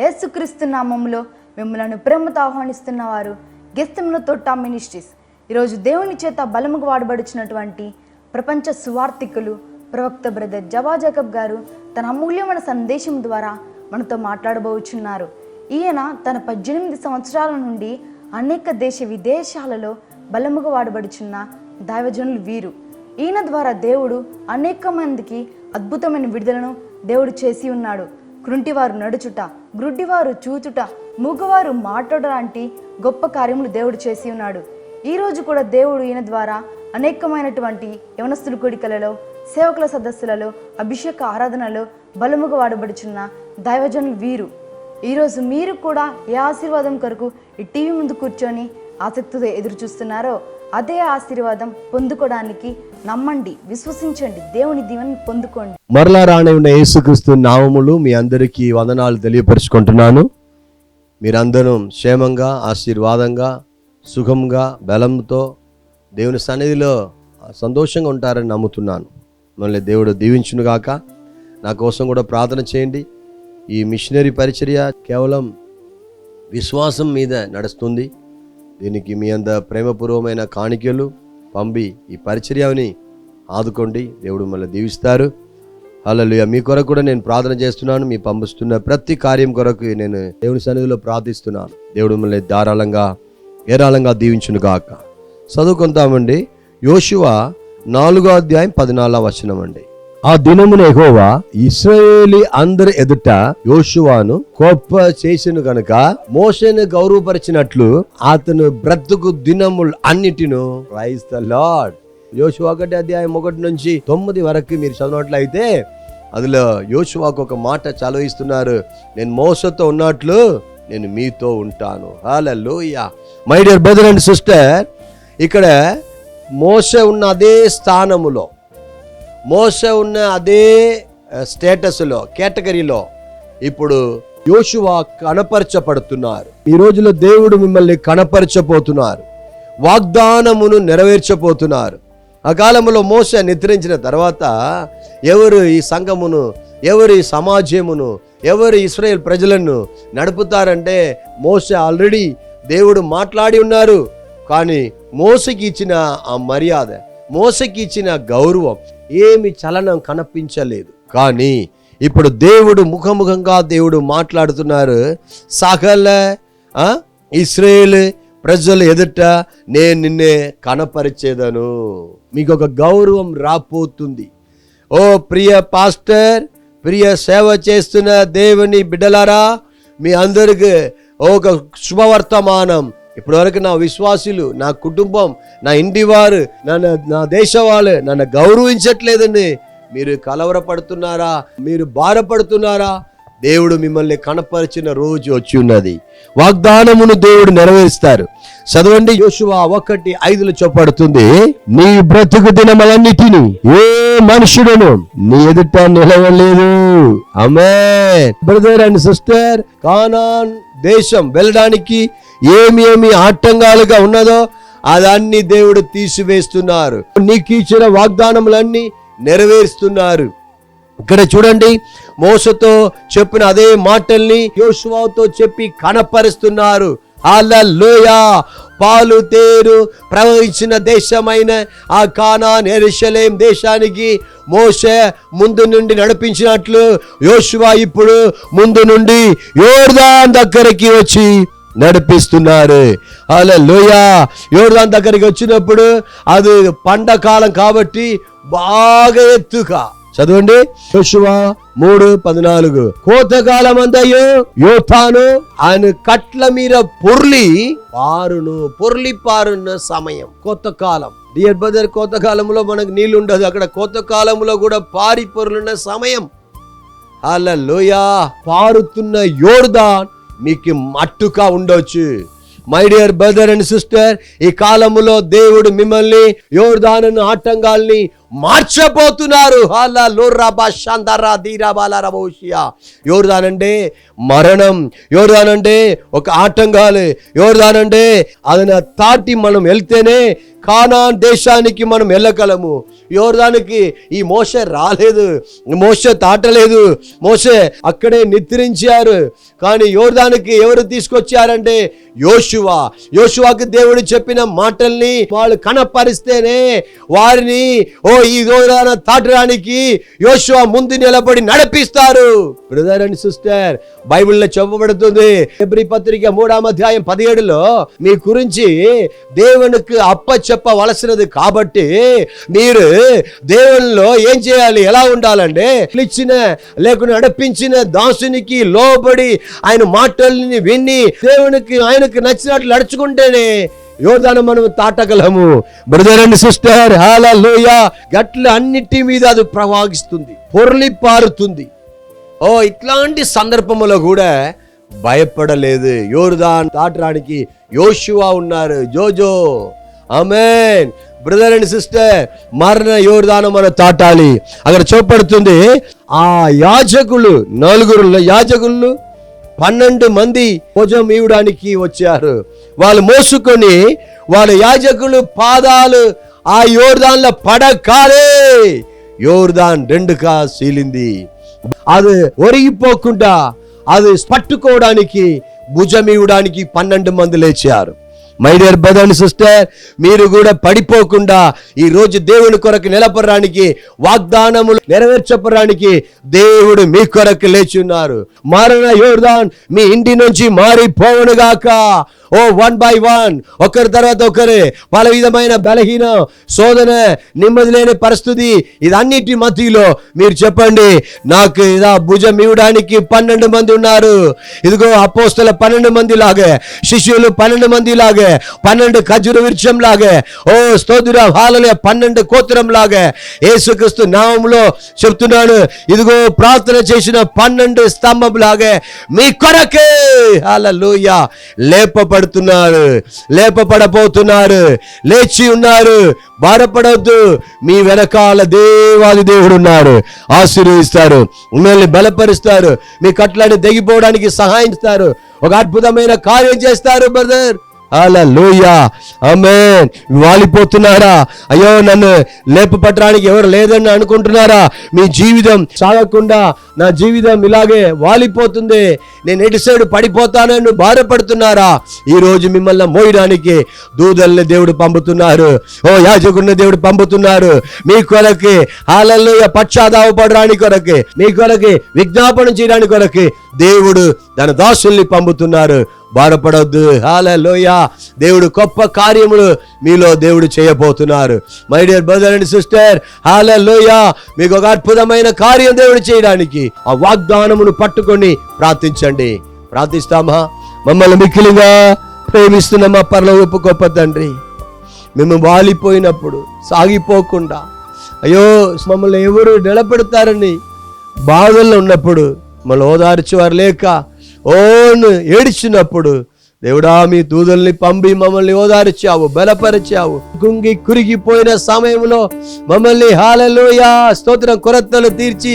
యేసుక్రీస్తు నామంలో మిమ్మల్ని ప్రేమతో ఆహ్వానిస్తున్న వారు గెస్తముల తోట మినిస్ట్రీస్. ఈరోజు దేవుని చేత బలముగా వాడబడుచున్నటువంటి ప్రపంచ సువార్థికులు ప్రవక్త బ్రదర్ జవా జకబ్ గారు తన అమూల్యమైన సందేశం ద్వారా మనతో మాట్లాడబోచున్నారు. ఈయన తన పద్దెనిమిది సంవత్సరాల నుండి అనేక దేశ విదేశాలలో బలముగా వాడబడుచున్న దైవజనులు వీరు. ఈయన ద్వారా దేవుడు అనేక మందికి అద్భుతమైన విడుదలను దేవుడు చేసి ఉన్నాడు. కృంటివారు నడుచుట గ్రుడ్డివారు చూచుట మూగవారు మాట్లాడ లాంటి గొప్ప కార్యములు దేవుడు చేసి ఉన్నాడు. ఈరోజు కూడా దేవుడు ఈయన ద్వారా అనేకమైనటువంటి యవనస్తుల కోడికలలో సేవకుల సదస్సులలో అభిషేక ఆరాధనలో బలముగా వాడబడుచున్న దైవజనులు వీరు. ఈరోజు మీరు కూడా ఏ ఆశీర్వాదం కొరకు ఈ టీవీ ముందు కూర్చొని ఆసక్తితో ఎదురు చూస్తున్నారో అదే ఆశీర్వాదం పొందుకోవడానికి నమ్మండి విశ్వసించండి దేవుని దీవెని పొందుకోండి. మరలా రానే ఉన్న యేసుక్రీస్తు నామములు మీ అందరికీ వందనాలు తెలియపరుచుకుంటున్నాను. మీరందరూ క్షేమంగా ఆశీర్వాదంగా సుఖంగా బలంతో దేవుని సన్నిధిలో సంతోషంగా ఉంటారని నమ్ముతున్నాను. మళ్ళీ దేవుడు దీవించునుగాక నా కోసం కూడా ప్రార్థన చేయండి. ఈ మిషనరీ పరిచర్య కేవలం విశ్వాసం మీద నడుస్తుంది. దీనికి మీ అంద ప్రేమపూర్వమైన కాணிకలు పంపి ఈ పరిచర్యని ఆదుకోండి. దేవుడు మళ్ళీ దీవిస్తారు. అలా మీ కొరకు కూడా నేను ప్రార్థన చేస్తున్నాను. మీ పంపిస్తున్న ప్రతి కార్యం కొరకు నేను దేవుని సన్నిధిలో ప్రార్థిస్తున్నాను. దేవుడు మళ్ళీ ధారాళంగా ఏరాళంగా దీవించును గాక. చదువుకుంటామండి యోశువ నాలుగో అధ్యాయం పద్నాలుగో వచనం అండి ఆ దినమున ఎగోవా ఇస్రాయేలీ అందరి ఎదుట యోషువాను గొప్ప చేసిన గనుక మోషను గౌరవపరిచినట్లు అతను బ్రతుకు దినములు అన్నిటిను రైస్ ద లార్డ్. యోషు ఒకటి అధ్యాయం ఒకటి నుంచి తొమ్మిది వరకు మీరు చదివినట్లయితే అందులో యోషువాకు ఒక మాట చలవిస్తున్నారు నేను మోసతో ఉన్నట్లు నేను మీతో ఉంటాను. హల్లెలూయా. My dear brother and sister ఇక్కడ మోస ఉన్న అదే స్థానములో మోస ఉన్న అదే స్టేటస్లో కేటగిరీలో ఇప్పుడు యోషువా కనపరచబడుతున్నారు. ఈ రోజులో దేవుడు మిమ్మల్ని కనపరచబోతున్నారు. వాగ్దానమును నెరవేర్చబోతున్నారు. ఆ కాలంలో మోస నిద్రించిన తర్వాత ఎవరు ఈ సంఘమును ఎవరు ఈ సమాజమును ఎవరు ఇస్రాయేల్ ప్రజలను నడుపుతారంటే మోస ఆల్రెడీ దేవుడు మాట్లాడి ఉన్నారు. కానీ మోసకి ఇచ్చిన ఆ మర్యాద మోసకి ఇచ్చిన గౌరవం ఏమి చలనం కనిపించలేదు. కానీ ఇప్పుడు దేవుడు ముఖముఖంగా దేవుడు మాట్లాడుతున్నారు సకల ఆ, ఇస్రాయేల్ ప్రజలు ఎదుట నేను నిన్నే కనపరిచేదను. మీకు ఒక గౌరవం రాపోతుంది ఓ ప్రియ పాస్టర్ ప్రియ సేవ చేస్తున్న దేవుని బిడ్డలారా మీ అందరికి ఒక శుభవర్తమానం ఇప్పటివరకు నా విశ్వాసులు నా కుటుంబం నా ఇంటి వారు నన్ను నా దేశ వాళ్ళు నన్ను గౌరవించట్లేదండి. మీరు కలవరపడుతున్నారా? మీరు బాధపడుతున్నారా దేవుడు మిమ్మల్ని కనపరిచిన రోజు వచ్చి ఉన్నది. వాగ్దానమును దేవుడు నెరవేరుస్తారు. చదవండి యోశువ ఒకటి ఐదులో చొప్పడుతుంది నీ బ్రతుకు దినములన్నిటిని ఏ మనుషుడును నీ ఎదుట నిలవలేదు. అమే బ్రదర్ అండ్ సిస్టర్ కానాన్ దేశం వెళ్ళడానికి ఏమి ఏమి ఆటంకాలుగా ఉన్నదో అదన్నీ దేవుడు తీసివేస్తున్నారు. నీకు ఇచ్చిన వాగ్దానములన్నీ నెరవేరుస్తున్నారు. ఇక్కడ చూడండి మోసతో చెప్పిన అదే మాటల్ని యోశువాతో చెప్పి కనపరుస్తున్నారు. లోయ పాలు తేరు ప్రవహించిన దేశమైన ఆ కానా ఎరుషలేం దేశానికి మోస ముందు నుండి నడిపించినట్లు యోశువా ఇప్పుడు ముందు నుండి యోర్దాన్ దగ్గరికి వచ్చి నడిపిస్తున్నారు అలా లోయ యోర్దాన్ దగ్గరికి వచ్చినప్పుడు అది పండ కాలం కాబట్టి బాగా ఎత్తుగా చదవండి. యోశువ మూడు పద్నాలుగు. కోతకాలం అంతయో యోతాను ఆయన కట్ల మీద పొర్లి పారును పొర్లి పారున్న సమయం. కొత్త కాలం. డియర్ బ్రదర్ కోత కాలంలో మనకు నీళ్ళు ఉండదు. అక్కడ కొత్త కాలంలో కూడా పారి పొరులున్న సమయం. అలా పారుతున్న యోర్దాన్ మీకు మట్టుగా ఉండొచ్చు. My dear brother and sister ఈ కాలములో దేవుడు మిమ్మల్ని యోర్ధానను ఆటంకాల్ని మార్చబోతున్నారు. హాలా లోర్రాబా షాందారా దీరాబాలా రబోషియా యోర్దానంటే మరణం యోర్దానంటే ఒక ఆటంకాలు యోర్దానంటే అదన తాటి మనం వెళ్తేనే కానాన్ దేశానికి మనం వెళ్ళగలము. యోర్దానికి ఈ మోస రాలేదు మోస తాటలేదు మోస అక్కడే నిద్రించారు. కానీ యోర్దానికి ఎవరు తీసుకొచ్చారంటే యోశువా యోశువాకి దేవుడు చెప్పిన మాటల్ని వాళ్ళు కనపరిస్తేనే వారిని ఓ ఈ రోజున తాటడానికి యోశువా ముందు నిలబడి నడిపిస్తారు. బ్రదర్ అండ్ సిస్టర్ బైబిల్లో చెప్పబడుతుంది ఎబ్రి పత్రిక మూడాం అధ్యాయం పదిహేడులో మీ గురించి దేవునికి అప్ప చెప్పవలసినది కాబట్టి మీరు దేవుల్లో ఏం చేయాలి? ఎలా ఉండాలంటే ఇచ్చిన లేకుండా నడిపించిన దాసునికి లోబడి ఆయన మాటల్ని విని దేవునికి ఆయనకు నచ్చినట్లు నడుచుకుంటేనే యోధాను మనం తాటగలము. బ్రదర్ అండ్ సిస్టర్ హాలలోయ గట్ల అన్నిటి మీద అది ప్రవాగిస్తుంది పొర్లి పారుతుంది. ఓ ఇట్లాంటి సందర్భంలో కూడా భయపడలేదు. యోర్దాన్ దాటడానికి యోషువా ఉన్నారు. జోజో అమేన్ బ్రదర్ అండ్ సిస్టర్ మరణ యోర్దానం మనం తాటాలి. అక్కడ చూపడుతుంది ఆ యాజకులు నలుగురు యాజకులు పన్నెండు మంది భోజనం ఇవ్వడానికి వచ్చారు. వాళ్ళు మోసుకొని వాళ్ళ యాజకులు పాదాలు ఆ యోర్దాన్లో పడకాలే. యోర్దాన్ రెండుగా సీలింది. అది ఒరిగిపోకుండా అది పట్టుకోవడానికి భుజం ఇవ్వడానికి పన్నెండు మంది లేచారు. My dear brother and sister మీరు కూడా పడిపోకుండా ఈ రోజు దేవుని కొరకు నిలపడానికి వాగ్దానములు నెరవేర్చపడానికి దేవుడు మీ కొరకు లేచి ఉన్నారు యోర్దాన్ మీ ఇంటి నుంచి మారిపోవునుగాక ఓ వన్ బై వన్. ఒకరి తర్వాత ఒకరే. పల విధమైన బలహీన శోధన నెమ్మది లేని పరిస్థితి ఇదన్నిటి మధ్యలో మీరు చెప్పండి నాకు ఇదా భుజం ఇవ్వడానికి పన్నెండు మంది ఉన్నారు. ఇదిగో అపోస్తల పన్నెండు మంది లాగే శిష్యులు పన్నెండు మంది లాగే పన్నెండు ఖజుర విరుచం లాగే ఓ స్తోత్ర హాలలే పన్నెండు కోత్రం లాగే. యేసుక్రీస్తు నామంలో చెప్తున్నాను ఇదిగో ప్రార్థన చేసిన పన్నెండు స్తంభం లాగే మీ కొరకే హాలూయ లేపబడుతున్నారు లేపబడబోతున్నారు లేచి ఉన్నారు బాధపడవద్దు మీ వెనకాల దేవాది దేవుడు ఉన్నారు ఆశీర్వదిస్తారు మిమ్మల్ని బలపరుస్తారు మీ కట్లని తెగిపోవడానికి సహాయం ఇస్తారు ఒక అద్భుతమైన కార్యం చేస్తారు బ్రదర్. అలా లోయ అమేన్ వాలిపోతున్నారా? అయ్యో నన్ను లేపపట్టడానికి ఎవరు లేదని అనుకుంటున్నారా? మీ జీవితం సాగకుండా నా జీవితం ఇలాగే వాలిపోతుంది. నేను ఎటు సైడ్ పడిపోతానని బాధపడుతున్నారా? ఈరోజు మిమ్మల్ని మోయడానికి దూదల్ని దేవుడు పంపుతున్నారు. ఓ యాజకుడిని దేవుడు పంపుతున్నారు. మీ కొరకి హాలల్లో పశ్చాత్తాపడడానికి కొరకి మీ కొరకి విజ్ఞాపనం చేయడానికి కొరకి దేవుడు తన దాసుల్ని పంపుతున్నారు. బాధపడొద్దు. హాలలోయ దేవుడు గొప్ప కార్యములు మీలో దేవుడు చేయబోతున్నారు. My dear brother and sister హాలలోయ మీకు ఒక అద్భుతమైన కార్యం దేవుడు చేయడానికి ఆ వాగ్దానమును పట్టుకొని ప్రార్థించండి. ప్రార్థిస్తామా? మమ్మల్ని మిక్కిలిగా ప్రేమిస్తున్న మా పరలోకపు గొప్ప తండ్రి మేము వాలిపోయినప్పుడు సాగిపోకుండా అయ్యో మమ్మల్ని ఎవరు నిలబెడతారని బాధల్లో ఉన్నప్పుడు మమ్మల్ని ఓదార్చేవారు లేక ఓను ఏడిచినప్పుడు దేవుడా మీ దూదల్ని పంపి మమ్మల్ని ఓదార్చావు బలపరిచావు కుంగి కురిగిపోయిన సమయంలో మమ్మల్ని హాలలోయ స్తోత్రం కొరతలు తీర్చి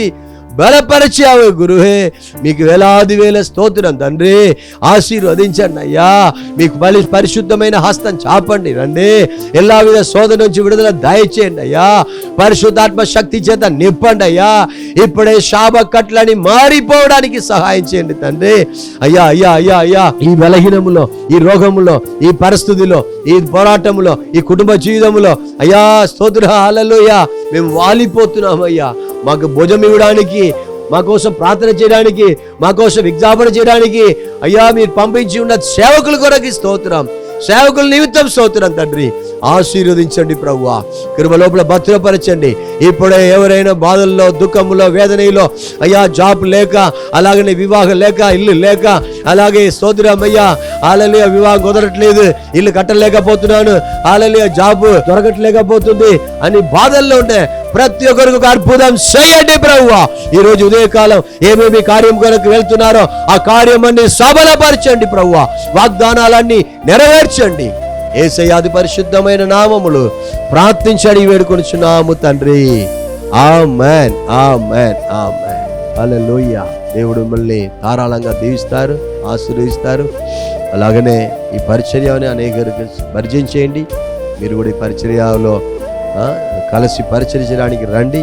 బలపరిచావు గురువే. మీకు వేలాది వేల స్తోత్రం తండ్రి. ఆశీర్వదించండి అయ్యా. మీకు బలి పరిశుద్ధమైన హస్తం చాపండి రండి. ఎలా విధ శోధ నుంచి విడుదల దయచేయండి అయ్యా. పరిశుద్ధాత్మ శక్తి చేత నిప్పండి అయ్యా. ఇప్పుడే శాప కట్లని మారిపోవడానికి సహాయం చేయండి తండ్రి. అయ్యా అయ్యా అయ్యా అయ్యా. ఈ బలహీనములో ఈ రోగములో ఈ పరిస్థితిలో ఈ పోరాటములో ఈ కుటుంబ జీవితంలో అయ్యా స్తోత్ర హాలలోయ మేము వాలిపోతున్నామయ్యా మాకు భుజం ఇవ్వడానికి మా కోసం ప్రార్థన చేయడానికి మా కోసం విజ్ఞాపన చేయడానికి అయ్యా మీరు పంపించి ఉన్న సేవకుల కొరకు స్తోత్రం. సేవకుల నిమిత్తం స్తోత్రం తండ్రి. ఆశీర్వదించండి ప్రభు కృప లోపల భద్రపరచండి. ఇప్పుడే ఎవరైనా బాధల్లో దుఃఖంలో వేదనలో అయ్యా జాబ్ లేక అలాగనే వివాహం లేక ఇల్లు లేక అలాగే సోదరమయ్యా ఆలలియ వివాహం కుదరట్లేదు ఇల్లు కట్టలేకపోతున్నాను ఆలలియ జాబ్ దొరకట్లేకపోతుంది అని బాధల్లో ఉంటే ప్రతి ఒక్కరికి అద్భుతం చేయండి ప్రభు ఈ రోజు ఉదయకాలం ఏమేమి కార్యం కొరకు వెళ్తున్నారో ఆ కార్యం అన్ని సబలపరచండి ప్రభు వాగ్దానాలన్నీ నెరవేర్చండి. ఏసయాది పరిశుద్ధమైన నామములు ప్రార్థించడి వేడుకొనిచున్నాము తండ్రి. ఆ మ్యాన్ ఆ మ్యాన్ ఆ మ్యాన్ హల్లెలూయా. దేవుడు మిమ్మల్ని ధారాళంగా దీవిస్తారు ఆశీర్వదిస్తారు. అలాగనే ఈ పరిచర్యని అనేకరికి పరిచయం చేయండి మీరు కూడా ఈ పరిచర్యలో కలిసి పరిచరించడానికి రండి.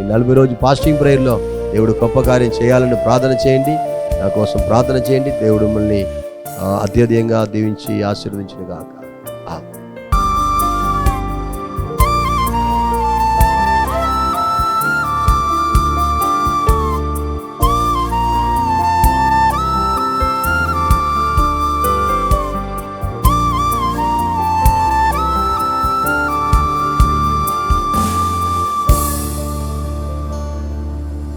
ఈ నలభై రోజు ఫాస్టింగ్ ప్రేయర్లో దేవుడు గొప్ప కార్యం చేయాలని ప్రార్థన చేయండి. నా కోసం ప్రార్థన చేయండి. దేవుడు మిమ్మల్ని అత్యధికంగా దీవించి ఆశీర్వదించిన గాక. ఆమేన్.